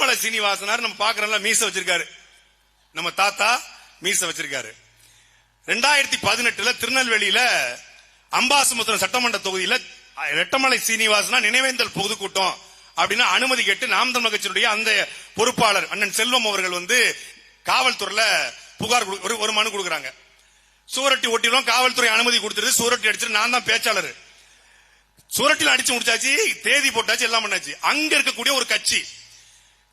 ரெட்டமலை சீனிவாசனார் நம்ம பாக்குறோம்ல மீச வச்சிருக்காரு. நம்ம தாத்தா மீச வச்சிருக்காரு. ரெண்டாயிரத்தி பதினெட்டுல திருநெல்வேலியில அம்பாசமுத்திரம் சட்டமன்ற தொகுதியில ரெட்டமலை சீனிவாசனா நினைவேந்தல் பொதுக்கூட்டம் அப்படின்னு அனுமதி கேட்டு நாம் தமிழ் கட்சியினுடைய அந்த பொறுப்பாளர் அண்ணன் செல்வம் அவர்கள் வந்து காவல்துறையில புகார் கொடு- ஒரு ஒரு மனு கொடுக்குறாங்க. சூரட்டி ஒட்டிலும் காவல்துறை அனுமதி கொடுத்துருது சூரட்டி அடிச்சிட்டு நான் தான் பேச்சாளர். சூரட்டில அடிச்சு முடிச்சாச்சு தேதி போட்டாச்சு எல்லாம் பண்ணாச்சு. அங்க இருக்கக்கூடிய ஒரு கட்சி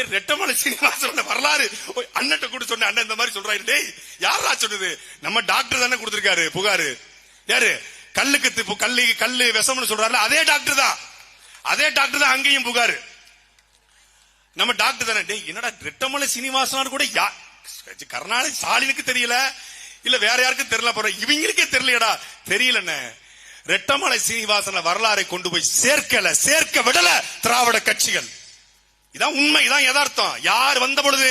ரெட்டமலை சீனிவாசனோட வரலாறு. ஓய், கூட சொன்ன அண்ணன் இந்த மாதிரி சொல்றாரு. டேய் யாரா சொன்னது? நம்ம டாக்டர் தானே கொடுத்திருக்காரு புகாரு. யாரு? கல்லுக்கு தி- கல்லு கல்லு விஷம்னு சொல்றாரு அதே டாக்டர் தான். அதே டாக்டர் தான் அங்கேயும் புகாரு. நம்ம டாக்டர் தானே. டேய் என்னடா ரெட்டமலை சீனிவாசனார் கூட யா கருணாநிதி ஸ்டாலினுக்கு தெரியல இல்ல வேற யாருக்கும் தெரியல போற இவங்களுக்கே தெரியலடா. தெரியலண்ணே. ரெட்டமலை சீனிவாசன வரலாறை கொண்டு போய் சேர்க்கல சேர்க்க விடல திராவிட கட்சிகள். இதான் உண்மை இதான் யதார்த்தம். யார் வந்த பொழுது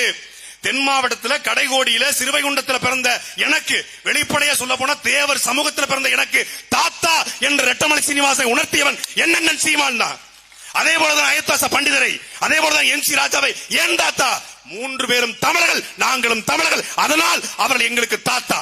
தென் மாவட்டத்தில் கடைகோடியில சிறுவைகுண்டத்தில் பிறந்த எனக்கு வெளிப்படையா சொல்ல போனா தேவர் சமூகத்தில் பிறந்த எனக்கு தாத்தா என்ற ரெட்டமலை சீனிவாசனை உணர்த்தியவன் என்னென்ன சீமான் தான் அதே போலதான் அயத்தாச பண்டிதரை அதே போலதான் எம் சி ராஜாவை ஏன் தாத்தா? மூன்று பேரும் தமிழர்கள் நாங்களும் தமிழர்கள். அதனால் அவர்கள் எங்களுக்கு தாத்தா.